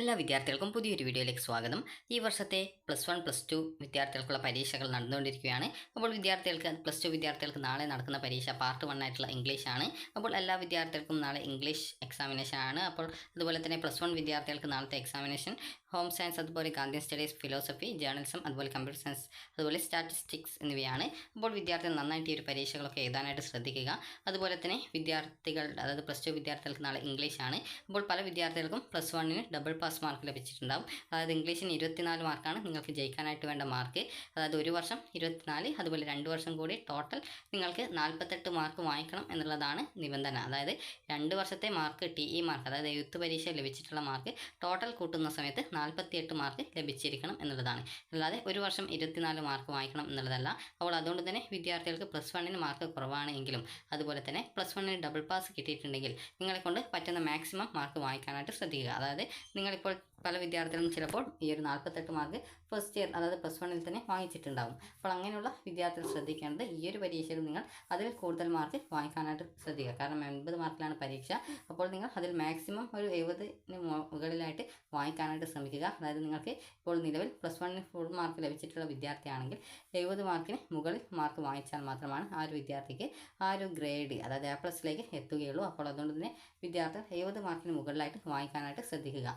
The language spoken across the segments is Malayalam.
എല്ലാ വിദ്യാർത്ഥികൾക്കും പുതിയൊരു വീഡിയോയിലേക്ക് സ്വാഗതം. ഈ വർഷത്തെ പ്ലസ് വൺ പ്ലസ് ടു വിദ്യാർത്ഥികൾക്കുള്ള പരീക്ഷകൾ നടന്നുകൊണ്ടിരിക്കുകയാണ്. അപ്പോൾ വിദ്യാർത്ഥികൾക്ക് പ്ലസ് ടു വിദ്യാർത്ഥികൾക്ക് നാളെ നടക്കുന്ന പരീക്ഷ പാർട്ട് വൺ ആയിട്ടുള്ള ഇംഗ്ലീഷ് ആണ്. അപ്പോൾ എല്ലാ വിദ്യാർത്ഥികൾക്കും നാളെ ഇംഗ്ലീഷ് എക്സാമിനേഷൻ ആണ്. അപ്പോൾ അതുപോലെ തന്നെ പ്ലസ് വൺ വിദ്യാർത്ഥികൾക്ക് നാളത്തെ എക്സാമിനേഷൻ ഹോം സയൻസ് അതുപോലെ ഗാന്ധിയൻ സ്റ്റഡീസ് ഫിലോസഫി ജേർണലിസം അതുപോലെ കമ്പ്യൂട്ടർ സയൻസ് അതുപോലെ സ്റ്റാറ്റിസ്റ്റിക്സ് എന്നിവയാണ്. അപ്പോൾ വിദ്യാർത്ഥികൾ നന്നായിട്ട് ഈ ഒരു പരീക്ഷകളൊക്കെ എഴുതാനായിട്ട് ശ്രദ്ധിക്കുക. അതുപോലെ തന്നെ വിദ്യാർത്ഥികൾ അതായത് പ്ലസ് ടു വിദ്യാർത്ഥികൾക്ക് നാളെ ഇംഗ്ലീഷ് ആണ്. അപ്പോൾ പല വിദ്യാർത്ഥികൾക്കും പ്ലസ് വണ്ണിന് ഡബിൾ പാസ് മാർക്ക് ലഭിച്ചിട്ടുണ്ടാവും. അതായത് ഇംഗ്ലീഷിന് ഇരുപത്തിനാല് മാർക്കാണ് നിങ്ങൾക്ക് ജയിക്കാനായിട്ട് വേണ്ട മാർക്ക് അതായത് ഒരു വർഷം ഇരുപത്തിനാല് അതുപോലെ രണ്ട് വർഷം കൂടി ടോട്ടൽ നിങ്ങൾക്ക് നാൽപ്പത്തെട്ട് മാർക്ക് വാങ്ങിക്കണം എന്നുള്ളതാണ് നിബന്ധന. അതായത് രണ്ട് വർഷത്തെ മാർക്ക് ടി ഇ മാർക്ക് അതായത് എഴുത്ത് പരീക്ഷ ലഭിച്ചിട്ടുള്ള മാർക്ക് ടോട്ടൽ കൂട്ടുന്ന സമയത്ത് നാൽപ്പത്തിയെട്ട് മാർക്ക് ലഭിച്ചിരിക്കണം എന്നുള്ളതാണ്. അല്ലാതെ ഒരു വർഷം ഇരുപത്തിനാല് മാർക്ക് വാങ്ങിക്കണം എന്നുള്ളതല്ല. അപ്പോൾ അതുകൊണ്ട് തന്നെ വിദ്യാർത്ഥികൾക്ക് പ്ലസ് വണ്ണിന് മാർക്ക് കുറവാണ് എങ്കിലും അതുപോലെ തന്നെ പ്ലസ് വണ്ണിന് ഡബിൾ പാസ് കിട്ടിയിട്ടുണ്ടെങ്കിൽ നിങ്ങളെ കൊണ്ട് പറ്റുന്ന മാക്സിമം മാർക്ക് വാങ്ങിക്കാനായിട്ട് ശ്രദ്ധിക്കുക. അതായത് നിങ്ങളിപ്പോൾ പല വിദ്യാർത്ഥികളും ചിലപ്പോൾ ഈ ഒരു നാൽപ്പത്തെട്ട് മാർക്ക് ഫസ്റ്റ് ഇയർ അതായത് പ്ലസ് വണ്ണിൽ തന്നെ വാങ്ങിച്ചിട്ടുണ്ടാകും അപ്പോൾ അങ്ങനെയുള്ള വിദ്യാർത്ഥികൾ ശ്രദ്ധിക്കേണ്ടത് ഈ ഒരു പരീക്ഷയിൽ നിങ്ങൾ അതിൽ കൂടുതൽ മാർക്ക് വാങ്ങിക്കാനായിട്ട് ശ്രദ്ധിക്കുക. കാരണം എൺപത് മാർക്കിലാണ് പരീക്ഷ. അപ്പോൾ നിങ്ങൾ അതിൽ മാക്സിമം ഒരു എഴുപതിന് മുകളിലായിട്ട് വാങ്ങിക്കാനായിട്ട് ശ്രമിക്കുക. അതായത് നിങ്ങൾക്ക് ഇപ്പോൾ നിലവിൽ പ്ലസ് വണ്ണിന് ഫുൾ മാർക്ക് ലഭിച്ചിട്ടുള്ള വിദ്യാർത്ഥിയാണെങ്കിൽ എഴുപത് മാർക്കിന് മുകളിൽ മാർക്ക് വാങ്ങിച്ചാൽ മാത്രമാണ് ആ ഒരു വിദ്യാർത്ഥിക്ക് ആ ഒരു ഗ്രേഡ് അതായത് എ പ്ലസിലേക്ക് എത്തുകയുള്ളൂ. അപ്പോൾ അതുകൊണ്ട് തന്നെ വിദ്യാർത്ഥികൾ എഴുപത് മാർക്കിന് മുകളിലായിട്ട് വാങ്ങിക്കാനായിട്ട് ശ്രദ്ധിക്കുക.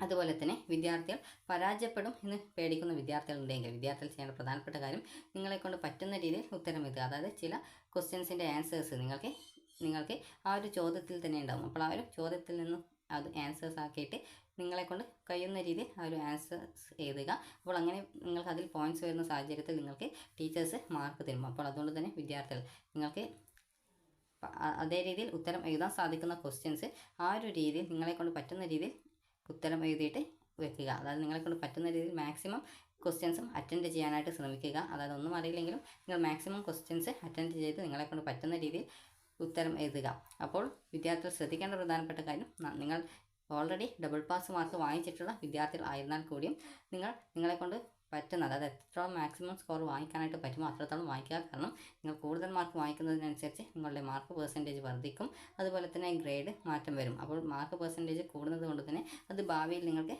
അതുപോലെ തന്നെ വിദ്യാർത്ഥികൾ പരാജയപ്പെടും എന്ന് പേടിക്കുന്ന വിദ്യാർത്ഥികളുണ്ടെങ്കിൽ വിദ്യാർത്ഥികൾ ചെയ്യേണ്ട പ്രധാനപ്പെട്ട കാര്യം നിങ്ങളെ കൊണ്ട് പറ്റുന്ന രീതിയിൽ ഉത്തരം എത്തുക അതായത് ചില ക്വസ്റ്റ്യൻസിന്റെ ആൻസേഴ്സ് നിങ്ങൾക്ക് നിങ്ങൾക്ക് ആ ഒരു ചോദ്യത്തിൽ തന്നെ ഉണ്ടാകും അപ്പോൾ ആ ഒരു ചോദ്യത്തിൽ നിന്നും അത് ആൻസേഴ്സ് ആക്കിയിട്ട് നിങ്ങളെ കൊണ്ട് കഴിയുന്ന രീതിയിൽ ആ ഒരു ആൻസേഴ്സ് എഴുതുക. അപ്പോൾ അങ്ങനെ നിങ്ങൾക്ക് അതിൽ പോയിന്റ്സ് വരുന്ന സാഹചര്യത്തിൽ നിങ്ങൾക്ക് ടീച്ചേഴ്സ് മാർക്ക് തരും. അപ്പോൾ അതുകൊണ്ട് തന്നെ വിദ്യാർത്ഥികൾ നിങ്ങൾക്ക് അതേ രീതിയിൽ ഉത്തരം എഴുതാൻ സാധിക്കുന്ന ക്വസ്റ്റ്യൻസ് ആ ഒരു രീതിയിൽ നിങ്ങളെ കൊണ്ട് പറ്റുന്ന രീതിയിൽ ഉത്തരം എഴുതിയിട്ട് വെക്കുക. അതായത് നിങ്ങളെ കൊണ്ട് പറ്റുന്ന രീതിയിൽ മാക്സിമം ക്വസ്റ്റ്യൻസും അറ്റൻഡ് ചെയ്യാനായിട്ട് ശ്രമിക്കുക. അതായത് ഒന്നും അറിയില്ലെങ്കിലും നിങ്ങൾ മാക്സിമം ക്വസ്റ്റ്യൻസ് അറ്റൻഡ് ചെയ്ത് നിങ്ങളെ കൊണ്ട് പറ്റുന്ന രീതിയിൽ ഉത്തരം എഴുതുക. അപ്പോൾ വിദ്യാർത്ഥികൾ ശ്രദ്ധിക്കേണ്ട പ്രധാനപ്പെട്ട കാര്യം നിങ്ങൾ ഓൾറെഡി ഡബിൾ പാസ് മാർക്ക് വാങ്ങിച്ചിട്ടുള്ള വിദ്യാർത്ഥികൾ ആയിരുന്നാൽ കൂടിയും നിങ്ങൾ നിങ്ങളെ കൊണ്ട് പറ്റുന്നത് അതായത് എത്രത്തോളം മാക്സിമം സ്കോർ വാങ്ങിക്കാനായിട്ട് പറ്റുമോ അത്രത്തോളം വാങ്ങിക്കുക. കാരണം നിങ്ങൾ കൂടുതൽ മാർക്ക് വാങ്ങിക്കുന്നതിനനുസരിച്ച് നിങ്ങളുടെ മാർക്ക് പെർസെന്റേജ് വർദ്ധിക്കും. അതുപോലെ തന്നെ ഗ്രേഡ് മാറ്റം വരും. അപ്പോൾ മാർക്ക് പെർസെന്റേജ് കൂടുന്നത് കൊണ്ട് തന്നെ അത് ഭാവിയിൽ നിങ്ങൾക്ക്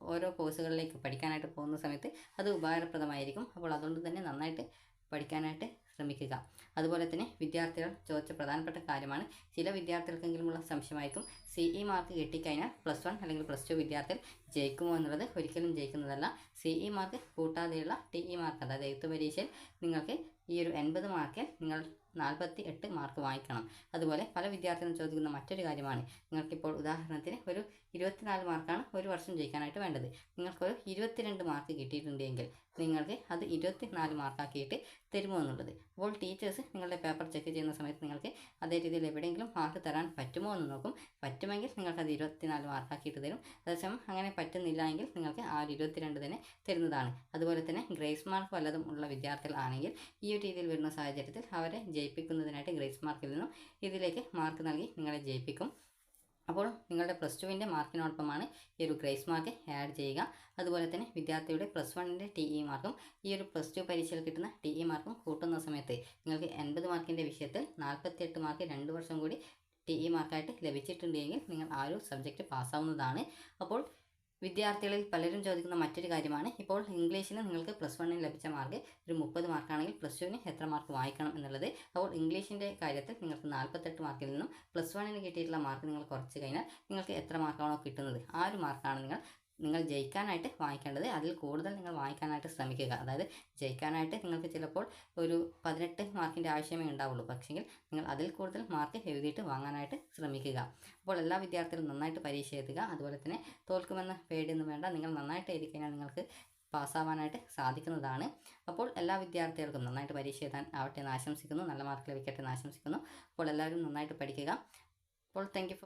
ഓരോ കോഴ്സുകളിലേക്ക് പഠിക്കാനായിട്ട് പോകുന്ന സമയത്ത് അത് ഉപകാരപ്രദമായിരിക്കും. അപ്പോൾ അതുകൊണ്ട് തന്നെ നന്നായിട്ട് പഠിക്കാനായിട്ട് ശ്രമിക്കുക. അതുപോലെ തന്നെ വിദ്യാർത്ഥികൾ ചോദിച്ച പ്രധാനപ്പെട്ട കാര്യമാണ് ചില വിദ്യാർത്ഥികൾക്കെങ്കിലുമുള്ള സംശയമായിരിക്കും. സി ഇ മാർക്ക് കിട്ടിക്കഴിഞ്ഞാൽ പ്ലസ് വൺ അല്ലെങ്കിൽ പ്ലസ് ടു വിദ്യാർത്ഥികൾ ജയിക്കുമോ എന്നുള്ളത് ഒരിക്കലും ജയിക്കുന്നതല്ല. സി ഇ മാർക്ക് കൂട്ടാതെയുള്ള ടി ഇ മാർക്ക് അതായത് എഴുത്ത് പരീക്ഷയിൽ നിങ്ങൾക്ക് ഈ ഒരു എൺപത് മാർക്ക് നിങ്ങൾ നാൽപ്പത്തി എട്ട് മാർക്ക് വാങ്ങിക്കണം അതുപോലെ പല വിദ്യാർത്ഥികളും ചോദിക്കുന്ന മറ്റൊരു കാര്യമാണ്. നിങ്ങൾക്കിപ്പോൾ ഉദാഹരണത്തിന് ഒരു ഇരുപത്തിനാല് മാർക്കാണ് ഒരു വർഷം ജയിക്കാനായിട്ട് വേണ്ടത്. നിങ്ങൾക്കൊരു ഇരുപത്തിരണ്ട് മാർക്ക് കിട്ടിയിട്ടുണ്ടെങ്കിൽ നിങ്ങൾക്ക് അത് ഇരുപത്തിനാല് മാർക്കാക്കിയിട്ട് തരുമോ എന്നുള്ളത്. അപ്പോൾ ടീച്ചേഴ്സ് നിങ്ങളുടെ പേപ്പർ ചെക്ക് ചെയ്യുന്ന സമയത്ത് നിങ്ങൾക്ക് അതേ രീതിയിൽ എവിടെയെങ്കിലും മാർക്ക് തരാൻ പറ്റുമോ എന്ന് നോക്കും. പറ്റുമെങ്കിൽ നിങ്ങൾക്ക് അത് ഇരുപത്തിനാല് മാർക്കാക്കിയിട്ട് തരും. അതേസമയം അങ്ങനെ പറ്റുന്നില്ല എങ്കിൽ നിങ്ങൾക്ക് ആ ഒരു ഇരുപത്തിരണ്ട് തന്നെ തരുന്നതാണ്. അതുപോലെ തന്നെ ഗ്രേസ് മാർക്ക് വല്ലതും ഉള്ള വിദ്യാർത്ഥികളാണെങ്കിൽ ഈ ഒരു രീതിയിൽ വരുന്ന സാഹചര്യത്തിൽ അവരെ ജയിപ്പിക്കുന്നതിനായിട്ട് ഗ്രേസ് മാർക്കിൽ നിന്നും ഇതിലേക്ക് മാർക്ക് നൽകി നിങ്ങളെ ജയിപ്പിക്കും. അപ്പോൾ നിങ്ങളുടെ പ്ലസ് ടുവിന്റെ മാർക്കിനോടൊപ്പമാണ് ഈ ഒരു ഗ്രേസ് മാർക്ക് ആഡ് ചെയ്യുക. അതുപോലെ തന്നെ വിദ്യാർത്ഥിയുടെ പ്ലസ് വണ്ണിന്റെ ടി ഇ മാർക്കും ഈ ഒരു പ്ലസ് ടു പരീക്ഷയിൽ കിട്ടുന്ന ടി ഇ മാർക്കും കൂട്ടുന്ന സമയത്ത് നിങ്ങൾക്ക് എൺപത് മാർക്കിന്റെ വിഷയത്തിൽ നാൽപ്പത്തിയെട്ട് മാർക്ക് രണ്ട് വർഷം കൂടി ടി ഇ മാർക്കായിട്ട് ലഭിച്ചിട്ടുണ്ടെങ്കിൽ നിങ്ങൾ ആ ഒരു സബ്ജക്റ്റ് പാസ്സാവുന്നതാണ്. അപ്പോൾ വിദ്യാർത്ഥികളിൽ പലരും ചോദിക്കുന്ന മറ്റൊരു കാര്യമാണ് ഇപ്പോൾ ഇംഗ്ലീഷിന് നിങ്ങൾക്ക് പ്ലസ് വണ്ണിന് ലഭിച്ച മാർക്ക് ഒരു മുപ്പത് മാർക്കാണെങ്കിൽ പ്ലസ് ടുവിന് എത്ര മാർക്ക് വായിക്കണം എന്നുള്ളത്. അപ്പോൾ ഇംഗ്ലീഷിന്റെ കാര്യത്തിൽ നിങ്ങൾക്ക് നാൽപ്പത്തെട്ട് മാർക്കിൽ നിന്നും പ്ലസ് വണ്ണിന് കിട്ടിയിട്ടുള്ള മാർക്ക് നിങ്ങൾ കുറച്ച് കഴിഞ്ഞാൽ നിങ്ങൾക്ക് എത്ര മാർക്കാണോ കിട്ടുന്നത്? ആ ഒരു മാർക്കാണ് നിങ്ങൾ നിങ്ങൾ ജയിക്കാനായിട്ട് വാങ്ങിക്കേണ്ടത് അതിൽ കൂടുതൽ നിങ്ങൾ വാങ്ങിക്കാനായിട്ട് ശ്രമിക്കുക. അതായത് ജയിക്കാനായിട്ട് നിങ്ങൾക്ക് ചിലപ്പോൾ ഒരു പതിനെട്ട് മാർക്കിന്റെ ആവശ്യമേ ഉണ്ടാവുള്ളൂ. പക്ഷെങ്കിൽ നിങ്ങൾ അതിൽ കൂടുതൽ മാർക്ക് എഴുതിയിട്ട് വാങ്ങാനായിട്ട് ശ്രമിക്കുക. അപ്പോൾ എല്ലാ വിദ്യാർത്ഥികളും നന്നായിട്ട് പരീക്ഷ എഴുതുക. അതുപോലെ തന്നെ തോൽക്കുമെന്ന പേടിയൊന്നും വേണ്ട. നിങ്ങൾ നന്നായിട്ട് എഴുതി നിങ്ങൾക്ക് പാസ്സാവാനായിട്ട് സാധിക്കുന്നതാണ്. അപ്പോൾ എല്ലാ വിദ്യാർത്ഥികൾക്കും നന്നായിട്ട് പരീക്ഷ എഴുതാൻ ആവട്ടെ എന്ന് ആശംസിക്കുന്നു. നല്ല മാർക്ക് ലഭിക്കട്ടെ എന്ന് ആശംസിക്കുന്നു. അപ്പോൾ എല്ലാവരും നന്നായിട്ട് പഠിക്കുക. അപ്പോൾ താങ്ക്